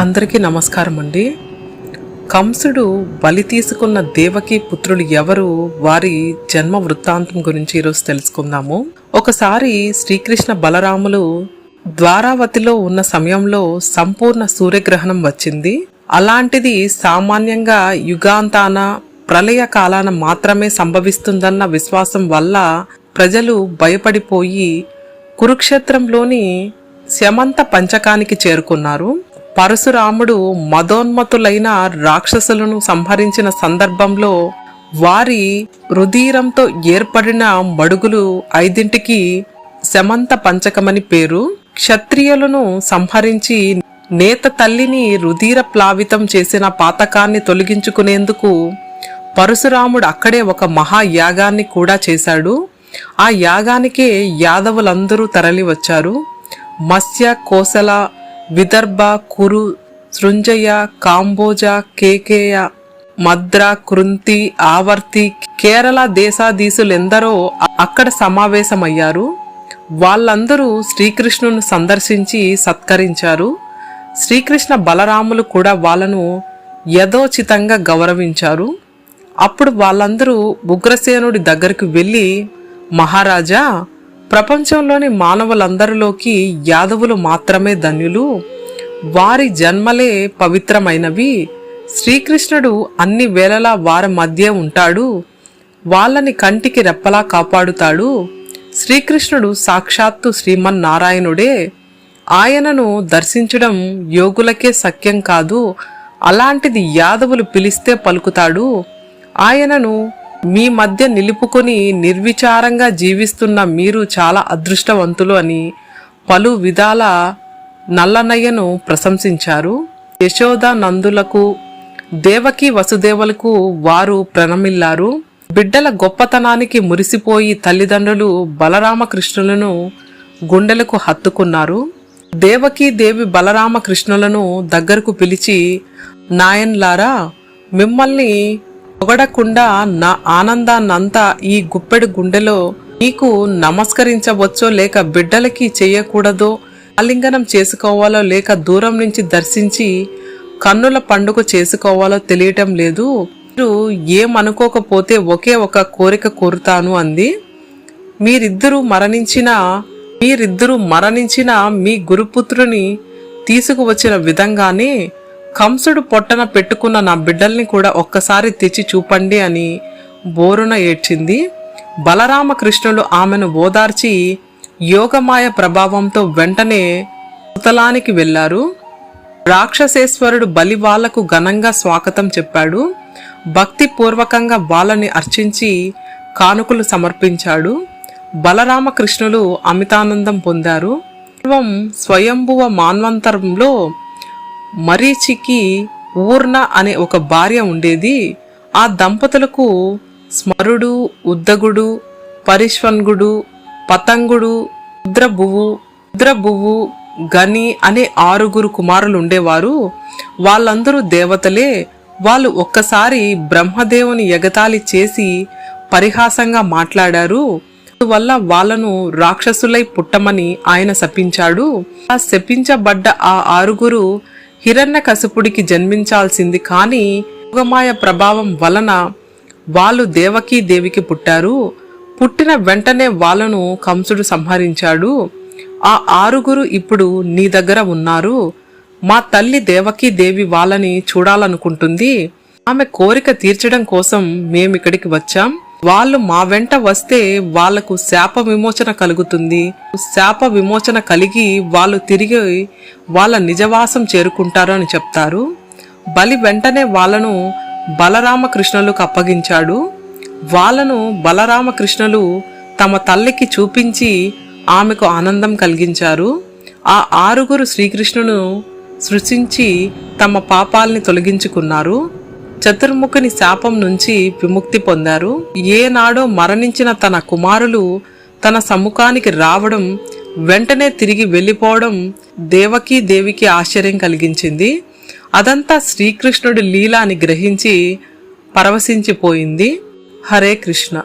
అందరికీ నమస్కారం అండి. కంసుడు బలి తీసుకున్న దేవకి పుత్రులు ఎవరు? వారి జన్మ వృత్తాంతం గురించి ఈరోజు తెలుసుకుందాము. ఒకసారి శ్రీకృష్ణ బలరాములు ద్వారావతిలో ఉన్న సమయంలో సంపూర్ణ సూర్యగ్రహణం వచ్చింది. అలాంటిది సామాన్యంగా యుగాంతాన ప్రళయ కాలాన మాత్రమే సంభవిస్తుందన్న విశ్వాసం వల్ల ప్రజలు భయపడిపోయి కురుక్షేత్రంలోని శమంత పంచకానికి చేరుకున్నారు. పరశురాముడు మదోన్మతులైన రాక్షసులను సంహరించిన సందర్భంలో వారి రుధీరంతో ఏర్పడిన మడుగులు ఐదింటికి శమంత పంచకమని పేరు. క్షత్రియులను సంహరించి నేత తల్లిని రుధీర ప్లావితం చేసిన పాతకాన్ని తొలగించుకునేందుకు పరశురాముడు అక్కడే ఒక మహాయాగాన్ని కూడా చేశాడు. ఆ యాగానికే యాదవులందరూ తరలి వచ్చారు మత్స్య కోసల విదర్భ కురు సృంజయ కాంబోజ కేకేయ మద్ర కృంతి ఆవర్తి కేరళ దేశాధీశులెందరో అక్కడ సమావేశమయ్యారు. వాళ్ళందరూ శ్రీకృష్ణును సందర్శించి సత్కరించారు. శ్రీకృష్ణ బలరాములు కూడా వాళ్ళను యథోచితంగా గౌరవించారు. అప్పుడు వాళ్ళందరూ ఉగ్రసేనుడి దగ్గరికి వెళ్ళి మహారాజా ప్రపంచంలోని మానవులందరిలోకి యాదవులు మాత్రమే ధన్యులు. వారి జన్మలే పవిత్రమైనవి. శ్రీకృష్ణుడు అన్ని వేళలా వారి మధ్య ఉంటాడు. వాళ్ళని కంటికి రెప్పలా కాపాడుతాడు. శ్రీకృష్ణుడు సాక్షాత్తు శ్రీమన్నారాయణుడే. ఆయనను దర్శించడం యోగులకే సఖ్యం కాదు. అలాంటిది యాదవులు పిలిస్తే పలుకుతాడు. ఆయనను మీ మధ్య నిలుపుకొని నిర్విచారంగా జీవిస్తున్న మీరు చాలా అదృష్టవంతులు అని పలు విధాల నల్లనయ్యను ప్రశంసించారు. యశోద నందులకు దేవకి వసుదేవులకు వారు ప్రణమిల్లారు. బిడ్డల గొప్పతనానికి మురిసిపోయి తల్లిదండ్రులు బలరామకృష్ణులను గుండెలకు హత్తుకున్నారు. దేవకి దేవి బలరామకృష్ణులను దగ్గరకు పిలిచి నాయన్లారా మిమ్మల్ని పొగడకుండా నా ఆనందాన్నంతా ఈ గుప్పెడు గుండెలో నీకు నమస్కరించవచ్చో లేక బిడ్డలకి చేయకూడదో ఆలింగనం చేసుకోవాలో లేక దూరం నుంచి దర్శించి కన్నుల పండుగ చేసుకోవాలో తెలియటం లేదు. మీరు ఏమనుకోకపోతే ఒకే ఒక కోరిక కోరుతాను అంది. మీరిద్దరూ మరణించిన మీరిద్దరూ మరణించిన మీ గురుపుత్రుని తీసుకువచ్చిన విధంగానే కంసుడు పొట్టన పెట్టుకున్న నా బిడ్డల్ని కూడా ఒక్కసారి తెచ్చి చూపండి అని బోరున ఏడ్చింది. బలరామకృష్ణులు ఆమెను ఓదార్చి యోగమాయ ప్రభావంతో వెంటనే సుతలానికి వెళ్ళారు రాక్షసేశ్వరుడు బలి వాళ్ళకు ఘనంగా స్వాగతం చెప్పాడు. భక్తిపూర్వకంగా వాళ్ళని అర్చించి కానుకలు సమర్పించాడు. బలరామకృష్ణులు అమితానందం పొందారు. పూర్వం స్వయంభువ మాన్వంతరంలో మరీచికి ఊర్ణ అనే ఒక భార్య ఉండేది. ఆ దంపతులకు స్మరుడు ఉద్దగుడు పరిష్వంగుడు పతంగుడు రుద్రభువు రుద్రభువు గని అనే ఆరుగురు కుమారులు ఉండేవారు వాళ్ళందరూ దేవతలే. వాళ్ళు ఒక్కసారి బ్రహ్మదేవుని ఎగతాళి చేసి పరిహాసంగా మాట్లాడారు. అందువల్ల వాళ్ళను రాక్షసులై పుట్టమని ఆయన శపించాడు. ఆ శపించబడ్డ ఆ ఆరుగురు హిరణ్యకసుపుడికి జన్మించాల్సింది కానీ యోగమాయ ప్రభావం వలన వాళ్ళు దేవకీ దేవికి పుట్టారు. పుట్టిన వెంటనే వాళ్ళను కంసుడు సంహరించాడు. ఆ ఆరుగురు ఇప్పుడు నీ దగ్గర ఉన్నారు. మా తల్లి దేవకీ దేవి వాళ్ళని చూడాలనుకుంటుంది. ఆమె కోరిక తీర్చడం కోసం మేమిక్కడికి వచ్చాం. వాళ్ళు మా వెంట వస్తే వాళ్ళకు శాప విమోచన కలుగుతుంది. శాప విమోచన కలిగి వాళ్ళు తిరిగి వాళ్ళ నిజవాసం చేరుకుంటారు అని చెప్తారు. బలి వెంటనే వాళ్ళను బలరామకృష్ణులకు అప్పగించాడు. వాళ్ళను బలరామకృష్ణులు తమ తల్లికి చూపించి ఆమెకు ఆనందం కలిగించారు. ఆ ఆరుగురు శ్రీకృష్ణును సృష్టించి తమ పాపాల్ని తొలగించుకున్నారు. చతుర్ముఖుని శాపం నుంచి విముక్తి పొందారు. ఏనాడో మరణించిన తన కుమారులు తన సముఖానికి రావడం వెంటనే తిరిగి వెళ్ళిపోవడం దేవకీ దేవికి ఆశ్చర్యం కలిగించింది. అదంతా శ్రీకృష్ణుడి లీలాని గ్రహించి పరవశించిపోయింది. హరే కృష్ణ.